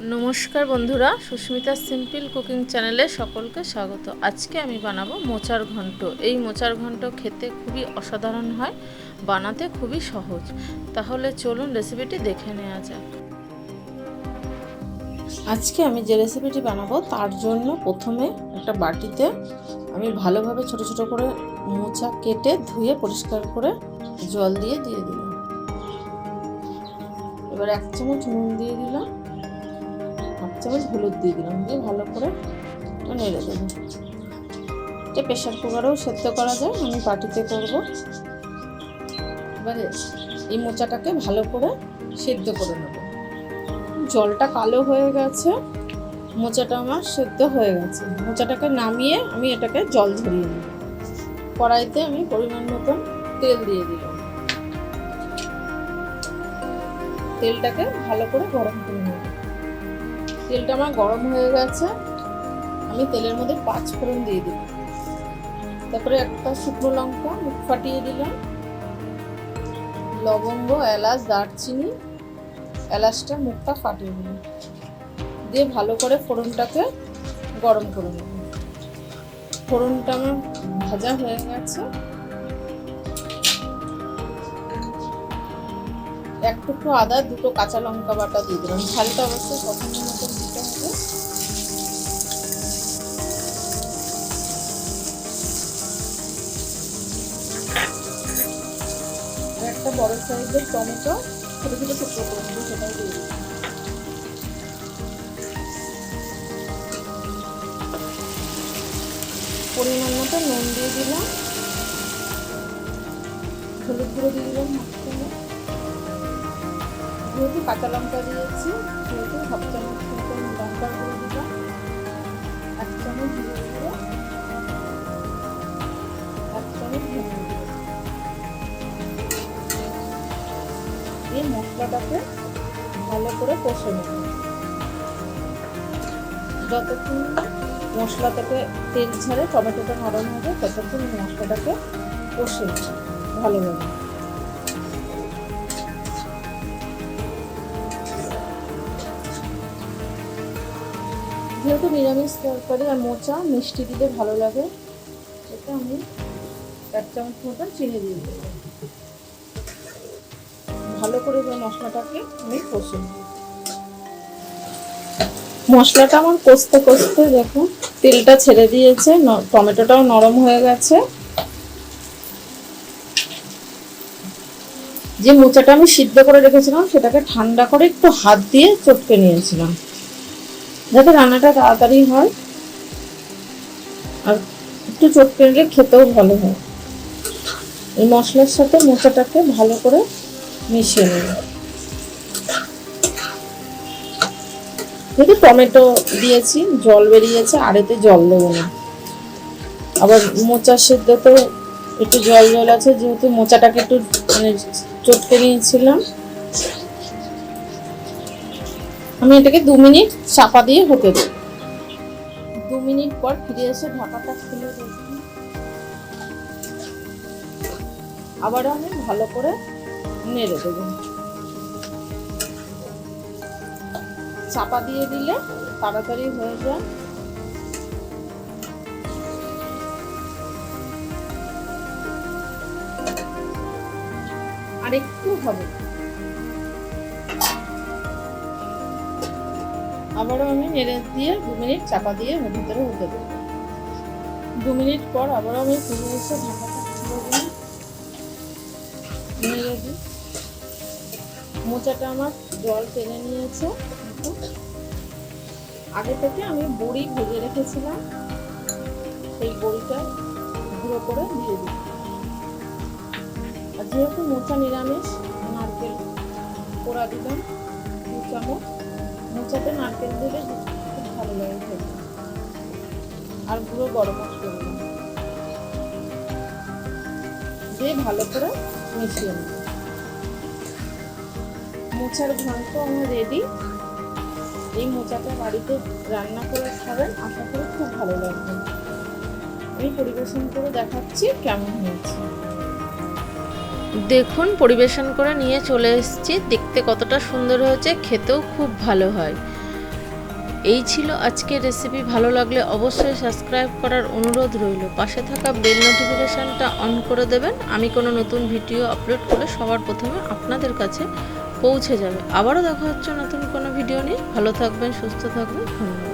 নমস্কার বন্ধুরা, Susmita simple cooking চ্যানেলে সকলকে স্বাগত। আজকে আমি বানাবো মোচার ঘন্ট। এই মোচার ঘন্ট খেতে খুবই অসাধারণ হয়, বানাতে খুবই সহজ। তাহলে চলুন রেসিপিটি দেখে নেওয়া যাক। আজকে আমি যে রেসিপিটি বানাবো, তার জন্য প্রথমে একটা বাটিতে আমি ভালোভাবে ছোট ছোট করে মোচা কেটে ধুয়ে পরিষ্কার করে জল দিয়ে দিয়ে দিলাম। এবার এক চামচ নুন দিয়ে দিলাম। হাফ চামচ হলুদ দিয়ে দিলাম, দিয়ে ভালো করে নেড়ে দেবো। এটা প্রেশার কুকারেও সেদ্ধ করা যায়, আমি বাটিতে করব। এবারে এই মোচাটাকে ভালো করে সেদ্ধ করে নেব। জলটা কালো হয়ে গেছে, মোচাটা আমার সেদ্ধ হয়ে গেছে। মোচাটাকে নামিয়ে আমি এটাকে জল ঝরিয়ে নেব। কড়াইতে আমি পরিমাণ মতন তেল দিয়ে দিলাম। তেলটাকে ভালো করে গরম করে তেলটা আমার গরম হয়ে গেছে, আমি তেলের মধ্যে পাঁচ ফোড়ন দিয়ে দিই তারপরে একটা শুকনো লঙ্কা মুখ ফাটিয়ে দিলাম। লবঙ্গ, এলাচ, দারচিনি, এলাচটা মুখটা ফাটিয়ে দিলাম। দিয়ে ভালো করে ফোড়নটাকে গরম করে নেব ফোড়নটা আমার ভাজা হয়ে গেছে। এক টুকরো আদা, দুটো কাঁচা লঙ্কা বাটা দিয়ে দিলাম। ঝালটা অবশ্যই পছন্দ মতো দিতে হবে। একটা বড় সাইজের টমেটো, ছোটো ছোটো টুকরো করে দেবো সেটাও দিয়ে দিলাম। পরিমাণ মতো নুন দিয়ে দিলাম। হলুদ গুঁড়ো দিয়ে দিলাম। যেহেতু কাঁচা লঙ্কা দিয়েছি সেহেতু হাফ চামচ গুঁড়ো দিলাম, এক চামচ এক চামচ এই মশলাটাকে ভালো করে কষে নেব যতক্ষণ মশলা থেকে তেল ছাড়ে টমেটোটা নরম হবে ততক্ষণ মশলাটাকে কষে ভালোভাবে যেহেতু নিরামিষ তরকারি আর মোচা, মিষ্টি দিতে ভালো লাগে। সেটা আমি এক চামচ মতন চিনি দিয়ে দেবো। ভালো করে যে মশলাটাকে আমি কষে মশলাটা আমার কষতে কষতে দেখুন, তেলটা ছেড়ে দিয়েছে টমেটোটাও নরম হয়ে গেছে। যে মোচাটা আমি সিদ্ধ করে রেখেছিলাম, সেটাকে ঠান্ডা করে একটু হাত দিয়ে চটকে নিয়েছিলাম। যাতে রান্নাটা তাড়াতাড়ি হয় আর একটু চটকে নিলে খেতেও ভালো হয়। এই মশলার সাথে মোচাটাকে ভালো করে মিশিয়ে নেব যেহেতু টমেটো দিয়েছি, জল বেরিয়েছে, আর এতে জল দেবো না। আবার মোচা সেদ্ধ তো একটু জল জল আছে, যেহেতু মোচাটাকে একটু মানে চটকে নিয়েছিলাম আমি এটাকে দু মিনিট চাপা দিয়ে হতে দেব দু মিনিট পর ফিরে এসে ঢাকাটা খুলে আবার আমি ভালো করে নেড়ে দেব। চাপা দিয়ে দিলে তাড়াতাড়ি হয়ে যায়। আর একটু হবে। আবারও আমি নেড়ে দিয়ে দু মিনিট চাপা দিয়ে ভিতরে হতে দেবো। দু মিনিট পর আবারও আমি ফিরে এসে দিই মোচাটা আমার জল টেনে নিয়েছে। আগে থেকে আমি বড়ি ভেজে রেখেছিলাম। সেই বড়িটা গুঁড়ো করে দিয়ে দিই আর যেহেতু মোচা নিরামিষ, নারকেল পোড়া দিলাম দু চামচ। মোচাতে নারকেল দিলে খুব ভালো লাগে খেতে। আর গুঁড়ো গরম মশলা দিয়ে ভালো করে মিশিয়ে নেব। মোচার ঘন্ট আমার রেডি এই মোচাটা বাড়িতে রান্না করে খাবেন, আশা করি খুব ভালো লাগবে। আমি পরিবেশন করে দেখাচ্ছি কেমন হয়েছে। দেখুন, পরিবেশন করে নিয়ে চলে এসেছি। দেখতে কতটা সুন্দর হয়েছে, খেতেও খুব ভালো হয়। এই ছিল আজকের রেসিপি ভালো লাগলে অবশ্যই সাবস্ক্রাইব করার অনুরোধ রইল। পাশে থাকা বেল নোটিফিকেশানটা অন করে দেবেন। আমি কোনো নতুন ভিডিও আপলোড করে সবার প্রথমে আপনাদের কাছে পৌঁছে যাবে। আবারও দেখা হচ্ছে নতুন কোনো ভিডিও নিয়ে। ভালো থাকবেন, সুস্থ থাকবেন। ধন্যবাদ।